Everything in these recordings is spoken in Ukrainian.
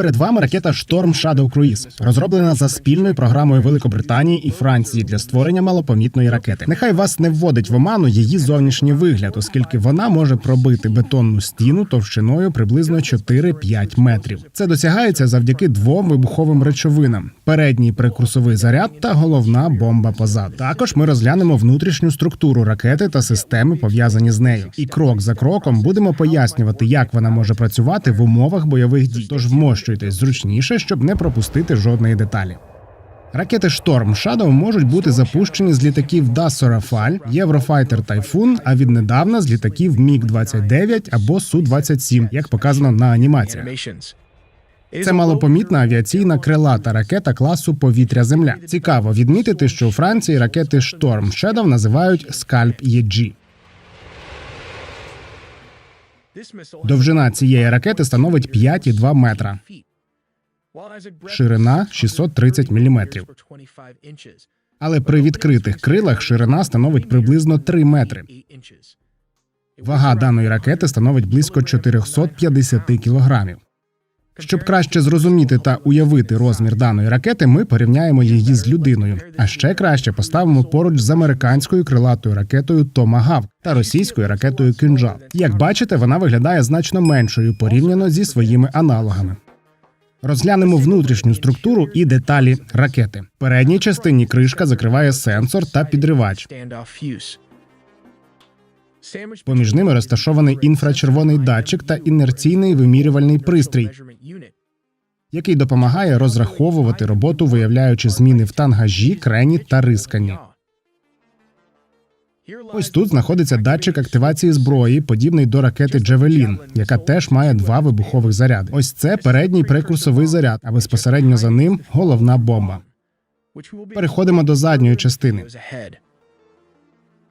Перед вами ракета Шторм Shadow Cruise, розроблена за спільною програмою Великобританії і Франції для створення малопомітної ракети. Нехай вас не вводить в оману її зовнішній вигляд, оскільки вона може пробити бетонну стіну товщиною приблизно 4-5 метрів. Це досягається завдяки двом вибуховим речовинам: передній прекурсовий заряд та головна бомба позаду. Також ми розглянемо внутрішню структуру ракети та системи пов'язані з нею. І крок за кроком будемо пояснювати, як вона може працювати в умовах бойових дій. Тож вмощуйтесь зручніше, щоб не пропустити жодної деталі. Ракети Шторм Shadow можуть бути запущені з літаків Rafale, Eurofighter Typhoon, а віднедавна з літаків Міг-29 або Су-27, як показано на анімаціях. Це малопомітна авіаційна крилата ракета класу повітря-земля. Цікаво відмітити, що у Франції ракети Шторм Shadow називають Скальп EG. Довжина цієї ракети становить 5,2 метра. Ширина 630 міліметрів. Але при відкритих крилах ширина становить приблизно 3 метри. Вага даної ракети становить близько 450 кілограмів. Щоб краще зрозуміти та уявити розмір даної ракети, ми порівняємо її з людиною. А ще краще поставимо поруч з американською крилатою ракетою Томагавк та російською ракетою Кинджал. Як бачите, вона виглядає значно меншою порівняно зі своїми аналогами. Розглянемо внутрішню структуру і деталі ракети. В передній частині кришка закриває сенсор та підривач. Поміж ними розташований інфрачервоний датчик та інерційний вимірювальний пристрій, який допомагає розраховувати роботу, виявляючи зміни в тангажі, крені та рисканні. Ось тут знаходиться датчик активації зброї, подібний до ракети Джевелін, яка теж має два вибухових заряди. Ось це передній прекурсовий заряд, а безпосередньо за ним головна бомба. Переходимо до задньої частини.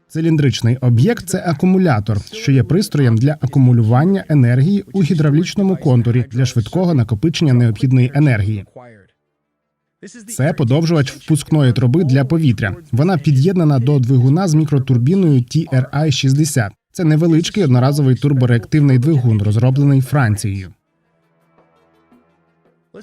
Циліндричний об'єкт це акумулятор, що є пристроєм для акумулювання енергії у гідравлічному контурі для швидкого накопичення необхідної енергії. Це подовжувач впускної труби для повітря. Вона під'єднана до двигуна з мікротурбіною TRI-60. Це невеличкий одноразовий турбореактивний двигун, розроблений Францією.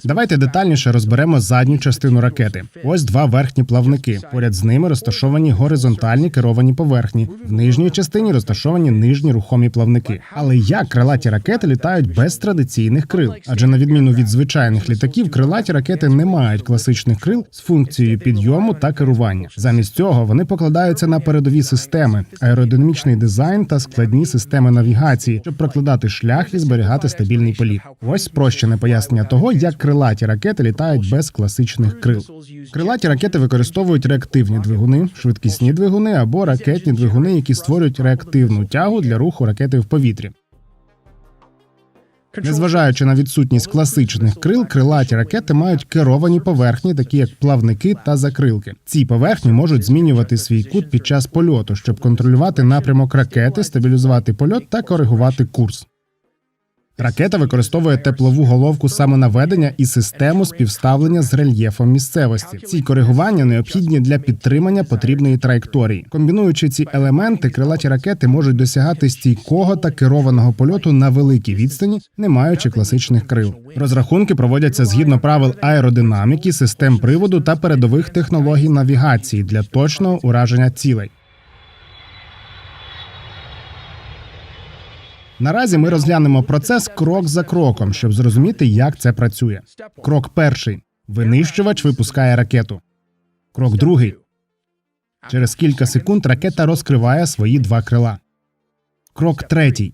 Давайте детальніше розберемо задню частину ракети. Ось два верхні плавники. Поряд з ними розташовані горизонтальні керовані поверхні. В нижній частині розташовані нижні рухомі плавники. Але як крилаті ракети літають без традиційних крил? Адже на відміну від звичайних літаків, крилаті ракети не мають класичних крил з функцією підйому та керування. Замість цього вони покладаються на передові системи, аеродинамічний дизайн та складні системи навігації, щоб прокладати шлях і зберігати стабільний політ. Ось спрощене пояснення того, як крилаті ракети літають без класичних крил. Крилаті ракети використовують реактивні двигуни, швидкісні двигуни або ракетні двигуни, які створюють реактивну тягу для руху ракети в повітрі. Незважаючи на відсутність класичних крил, крилаті ракети мають керовані поверхні, такі як плавники та закрилки. Ці поверхні можуть змінювати свій кут під час польоту, щоб контролювати напрямок ракети, стабілізувати польот та коригувати курс. Ракета використовує теплову головку самонаведення і систему співставлення з рельєфом місцевості. Ці коригування необхідні для підтримання потрібної траєкторії. Комбінуючи ці елементи, крилаті ракети можуть досягати стійкого та керованого польоту на великій відстані, не маючи класичних крил. Розрахунки проводяться згідно правил аеродинаміки, систем приводу та передових технологій навігації для точного ураження цілей. Наразі ми розглянемо процес крок за кроком, щоб зрозуміти, як це працює. Крок перший: винищувач випускає ракету. Крок другий. Через кілька секунд ракета розкриває свої два крила. Крок третій.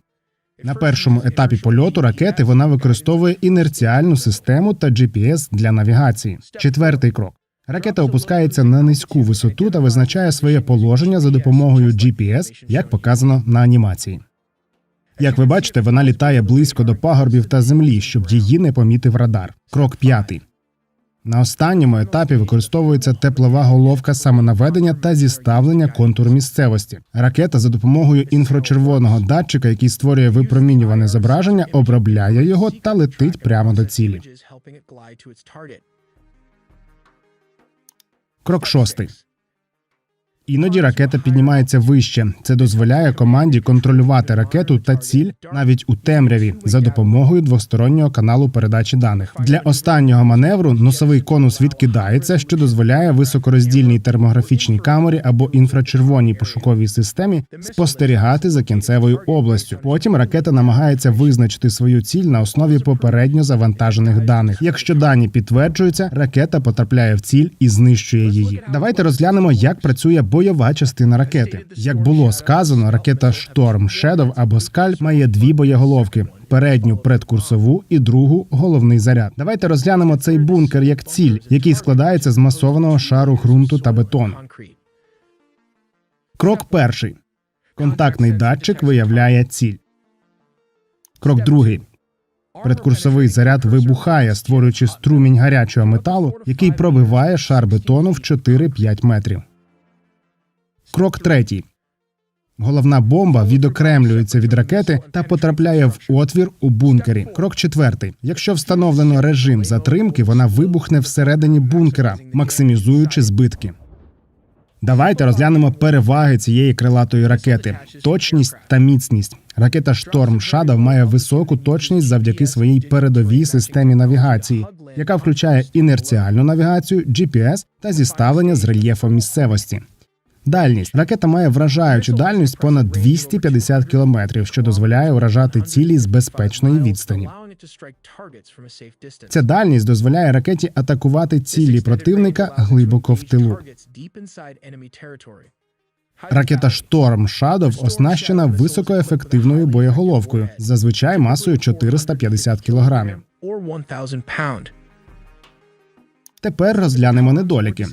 На першому етапі польоту ракети вона використовує інерціальну систему та GPS для навігації. Четвертий крок. Ракета опускається на низьку висоту та визначає своє положення за допомогою GPS, як показано на анімації. Як ви бачите, вона літає близько до пагорбів та землі, щоб її не помітив радар. Крок п'ятий. На останньому етапі використовується теплова головка самонаведення та зіставлення контуру місцевості. Ракета за допомогою інфрачервоного датчика, який створює випромінюване зображення, обробляє його та летить прямо до цілі. Крок шостий. Іноді ракета піднімається вище. Це дозволяє команді контролювати ракету та ціль навіть у темряві за допомогою двостороннього каналу передачі даних. Для останнього маневру носовий конус відкидається, що дозволяє високороздільній термографічній камері або інфрачервоній пошуковій системі спостерігати за кінцевою областю. Потім ракета намагається визначити свою ціль на основі попередньо завантажених даних. Якщо дані підтверджуються, ракета потрапляє в ціль і знищує її. Давайте розглянемо, як працює бойова частина ракети. Як було сказано, ракета Storm Shadow або Скальп має дві боєголовки. Передню предкурсову і другу головний заряд. Давайте розглянемо цей бункер як ціль, який складається з масованого шару ґрунту та бетону. Крок перший. Контактний датчик виявляє ціль. Крок другий. Предкурсовий заряд вибухає, створюючи струмінь гарячого металу, який пробиває шар бетону в 4-5 метрів. Крок третій. Головна бомба відокремлюється від ракети та потрапляє в отвір у бункері. Крок четвертий. Якщо встановлено режим затримки, вона вибухне всередині бункера, максимізуючи збитки. Давайте розглянемо переваги цієї крилатої ракети: точність та міцність. Ракета Storm Shadow має високу точність завдяки своїй передовій системі навігації, яка включає інерціальну навігацію, GPS та зіставлення з рельєфом місцевості. Дальність ракета має вражаючу дальність понад 250 кілометрів, що дозволяє вражати цілі з безпечної відстані. Ця дальність дозволяє ракеті атакувати цілі противника глибоко в тилу. Ракета Storm Shadow оснащена високоефективною боєголовкою, зазвичай масою 450 кілограмів. Тепер розглянемо недоліки.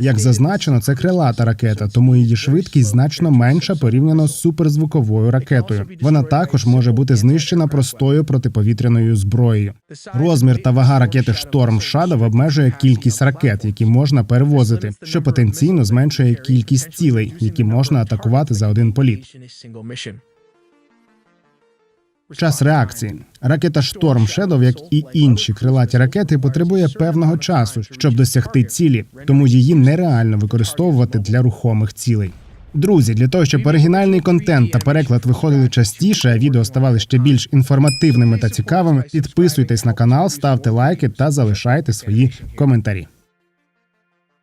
Як зазначено, це крилата ракета, тому її швидкість значно менша порівняно з суперзвуковою ракетою. Вона також може бути знищена простою протиповітряною зброєю. Розмір та вага ракети Storm Shadow обмежує кількість ракет, які можна перевозити, що потенційно зменшує кількість цілей, які можна атакувати за один політ. Час реакції ракета Storm Shadow, як і інші крилаті ракети, потребує певного часу, щоб досягти цілі, тому її нереально використовувати для рухомих цілей. Друзі, для того, щоб оригінальний контент та переклад виходили частіше, а відео ставали ще більш інформативними та цікавими, підписуйтесь на канал, ставте лайки та залишайте свої коментарі.